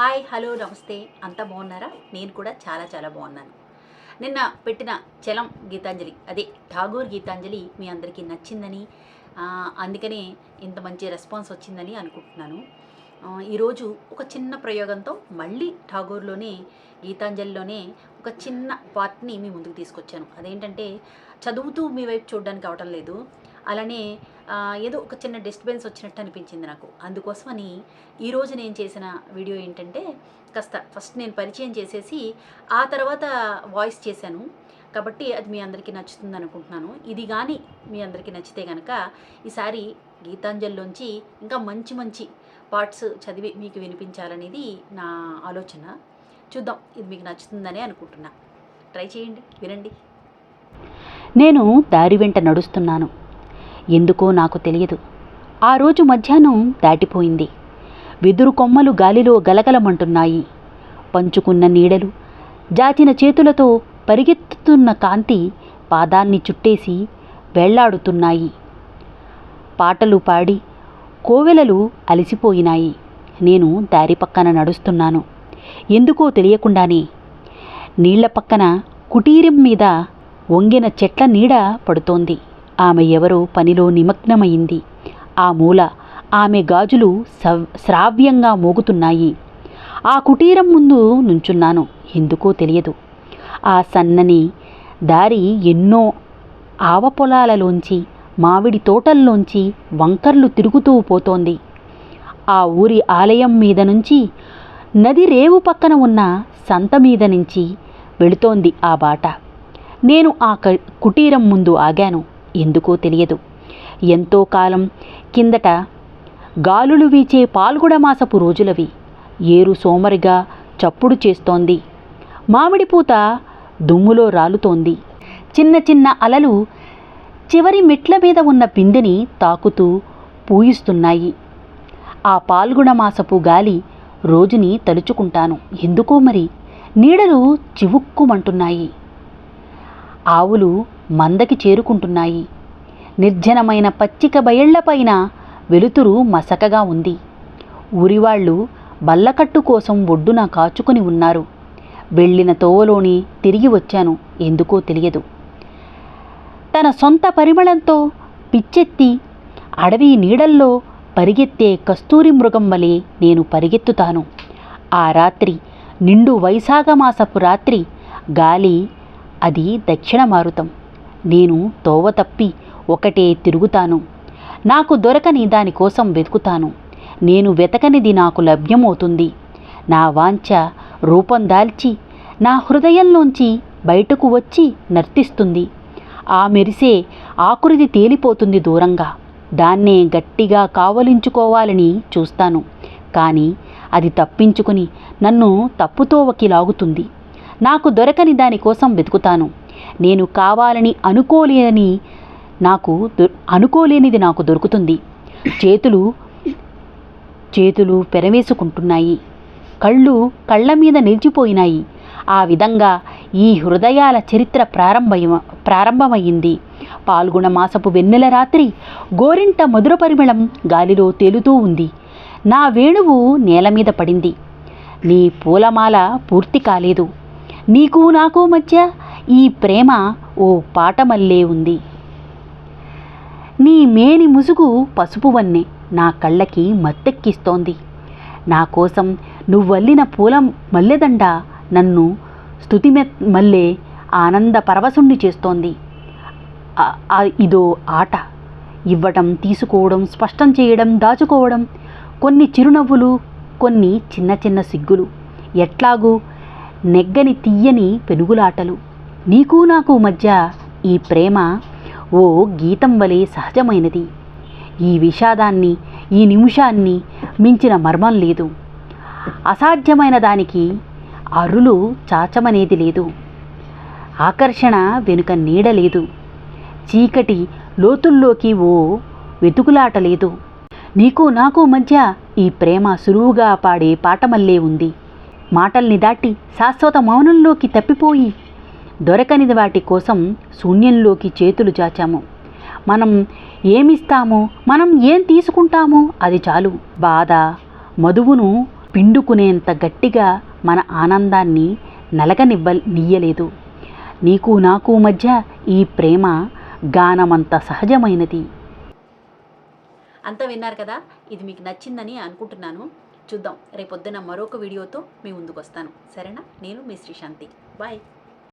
Hi hello నమస్తే. అంతా బాగున్నారా? నేను కూడా చాలా చాలా బాగున్నాను. నిన్న పెట్టిన చలం గీతాంజలి అదే ఠాగూర్ గీతాంజలి మీ అందరికీ నచ్చిందని అందుకనే ఇంత మంచి రెస్పాన్స్ వచ్చిందని అనుకుంటున్నాను. ఈరోజు ఒక చిన్న ప్రయోగంతో మళ్ళీ ఠాగూర్లోనే గీతాంజలిలోనే ఒక చిన్న పార్ట్ని మీ ముందుకు తీసుకొచ్చాను. అదేంటంటే చదువుతూ మీ వైపు చూడడానికి అవటం లేదు. అలానే ఏదో ఒక చిన్న డిస్టర్బెన్స్ వచ్చినట్టు అనిపించింది నాకు. అందుకోసమని ఈరోజు నేను చేసిన వీడియో ఏంటంటే కాస్త ఫస్ట్ నేను పరిచయం చేసేసి ఆ తర్వాత వాయిస్ చేశాను. కాబట్టి అది మీ అందరికీ నచ్చుతుంది అనుకుంటున్నాను. ఇది కానీ మీ అందరికీ నచ్చితే కనుక ఈసారి గీతాంజలిలోంచి ఇంకా మంచి మంచి పార్ట్స్ చదివి మీకు వినిపించాలనేది నా ఆలోచన. చూద్దాం ఇది మీకు నచ్చుతుందనే అనుకుంటున్నా. ట్రై చేయండి వినండి. నేను దారి వెంట నడుస్తున్నాను. ఎందుకో నాకు తెలియదు. ఆ రోజు మధ్యాహ్నం దాటిపోయింది. వెదురు కొమ్మలు గాలిలో గలగలమంటున్నాయి. పంచుకున్న నీడలు జాచిన చేతులతో పరిగెత్తుతున్న కాంతి పాదాల్ని చుట్టేసి వెళ్ళాడుతున్నాయి. పాటలు పాడి కోవెలలు అలసిపోయినాయి. నేను దారి పక్కన నడుస్తున్నాను. ఎందుకో తెలియకుండానే నీళ్ళ పక్కన కుటీరం మీద వంగిన చెట్ల నీడ పడుతోంది. ఆమె ఎవరో పనిలో నిమగ్నమైంది. ఆ మూల ఆమె గాజులు సవ్ శ్రావ్యంగా మోగుతున్నాయి. ఆ కుటీరం ముందు నుంచున్నాను. ఎందుకో తెలియదు. ఆ సన్నని దారి ఎన్నో ఆవ పొలాలలోంచి మామిడి తోటల్లోంచి వంకర్లు తిరుగుతూ పోతోంది. ఆ ఊరి ఆలయం మీద నుంచి నది రేవు పక్కన ఉన్న సంత మీద నుంచి వెళుతోంది ఆ బాట. నేను ఆ క- కుటీరం ముందు ఆగాను. ఎందుకో తెలియదు. ఎంతో కాలం కిందట గాలులు వీచే పాల్గుడమాసపు రోజులవి. ఏరు సోమరిగా చప్పుడు చేస్తోంది. మామిడి పూత దుమ్ములో రాలుతోంది. చిన్న చిన్న అలలు చివరి మెట్ల మీద ఉన్న పిందిని తాకుతూ పూయిస్తున్నాయి. ఆ పాల్గుణమాసపు గాలి రోజుని తలుచుకుంటాను. ఎందుకో మరి? నీడలు చివుక్కుమంటున్నాయి. ఆవులు మందకి చేరుకుంటున్నాయి. నిర్జనమైన పచ్చిక బయళ్ళపైన వెలుతురు మసకగా ఉంది. ఊరివాళ్ళు బల్లకట్టు కోసం ఒడ్డున కాచుకుని ఉన్నారు. వెళ్ళిన తోవలోని తిరిగి వచ్చాను. ఎందుకో తెలియదు. తన సొంత పరిమళంతో పిచ్చెత్తి అడవి నీడల్లో పరిగెత్తే కస్తూరి మృగం వలె నేను పరిగెత్తుతాను. ఆ రాత్రి నిండు వైశాఖమాసపు రాత్రి గాలి అది దక్షిణ మారుతం నేను తోవ తప్పి ఒకటే తిరుగుతాను. నాకు దొరకని దానికోసం వెతుకుతాను. నేను వెతకనిది నాకు లభ్యమవుతుంది. నా వాంఛ రూపం దాల్చి నా హృదయంలోంచి బయటకు వచ్చి నర్తిస్తుంది. ఆ మెరిసే ఆకృతి తేలిపోతుంది దూరంగా. దాన్నే గట్టిగా కావలించుకోవాలని చూస్తాను. కానీ అది తప్పించుకుని నన్ను తప్పుతోవకి లాగుతుంది. నాకు దొరకని దానికోసం వెతుకుతాను. నేను కావాలని అనుకోలేని నాకు దొ- అనుకోలేనిది నాకు దొరుకుతుంది. చేతులు చేతులు పెరవేసుకుంటున్నాయి. కళ్ళు కళ్ళ మీద నిలిచిపోయినాయి. ఆ విధంగా ఈ హృదయాల చరిత్ర ప్రారంభ ప్రారంభమయ్యింది పాల్గొన మాసపు వెన్నెల రాత్రి గోరింట మధుర పరిమళం గాలిలో తేలుతూ ఉంది. నా వేణువు నేల మీద పడింది. నీ పూలమాల పూర్తి కాలేదు. నీకు నాకు మధ్య ఈ ప్రేమ ఓ పాటమల్లే ఉంది. నీ మేని ముసుగు పసుపు వన్నె నా కళ్ళకి మత్తెక్కిస్తోంది. నా కోసం నువ్వల్లిన పూల మల్లెదండ నన్ను స్థుతి మల్లె ఆనంద పరవశుణ్ణి చేస్తోంది. ఇదో ఆట. ఇవ్వటం తీసుకోవడం స్పష్టం చేయడం దాచుకోవడం కొన్ని చిరునవ్వులు కొన్ని చిన్న చిన్న సిగ్గులు. ఎట్లాగూ నెగ్గని తీయని పెనుగులాటలు. నీకు నాకు మధ్య ఈ ప్రేమ ఓ గీతం వలె సహజమైనది. ఈ విషాదాన్ని ఈ నిమిషాన్ని మించిన మర్మం లేదు. అసాధ్యమైన దానికి అరులు చాచమనేది లేదు. ఆకర్షణ వెనుక నీడ లేదు. చీకటి లోతుల్లోకి ఓ వెతుకులాట లేదు. నీకు నాకు మధ్య ఈ ప్రేమ సులువుగా పాడే పాటమల్లే ఉంది. మాటల్ని దాటి శాశ్వత మౌనంలోకి తప్పిపోయి దొరకనిది వాటి కోసం శూన్యంలోకి చేతులు చాచాము. మనం ఏమిస్తామో? మనం ఏం తీసుకుంటామో? అది చాలు. బాధ. మధువును పిండుకునేంత గట్టిగా మన ఆనందాన్ని నలగనివ్వ నీయలేదు. నీకు నాకు మధ్య ఈ ప్రేమ గానమంత సహజమైనది. అంతా విన్నారు కదా? ఇది మీకు నచ్చిందని అనుకుంటున్నాను. చూద్దాం. రేపొద్దున మరొక వీడియోతో మీ ముందుకు వస్తాను సరేనా? నేను మీ శ్రీశాంతి. బాయ్.